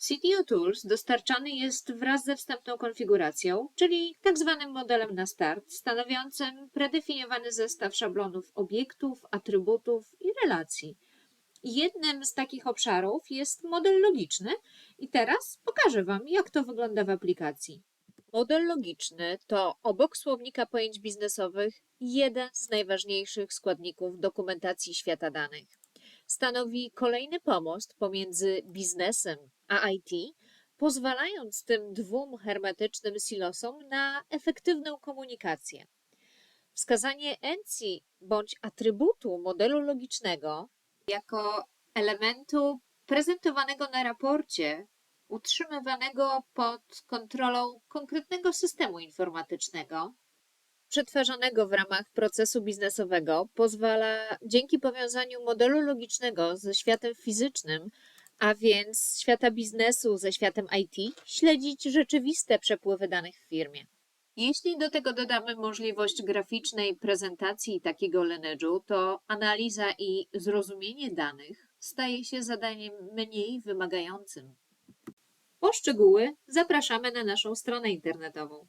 CTO Tools dostarczany jest wraz ze wstępną konfiguracją, czyli tak zwanym modelem na start, stanowiącym predefiniowany zestaw szablonów obiektów, atrybutów i relacji. Jednym z takich obszarów jest model logiczny i teraz pokażę Wam, jak to wygląda w aplikacji. Model logiczny to obok słownika pojęć biznesowych jeden z najważniejszych składników dokumentacji świata danych. Stanowi kolejny pomost pomiędzy biznesem a IT, pozwalając tym dwóm hermetycznym silosom na efektywną komunikację. Wskazanie encji bądź atrybutu modelu logicznego jako elementu prezentowanego na raporcie, utrzymywanego pod kontrolą konkretnego systemu informatycznego, przetwarzanego w ramach procesu biznesowego, pozwala dzięki powiązaniu modelu logicznego ze światem fizycznym, a więc świata biznesu ze światem IT, śledzić rzeczywiste przepływy danych w firmie. Jeśli do tego dodamy możliwość graficznej prezentacji takiego lineage'u, to analiza i zrozumienie danych staje się zadaniem mniej wymagającym. Po szczegóły zapraszamy na naszą stronę internetową.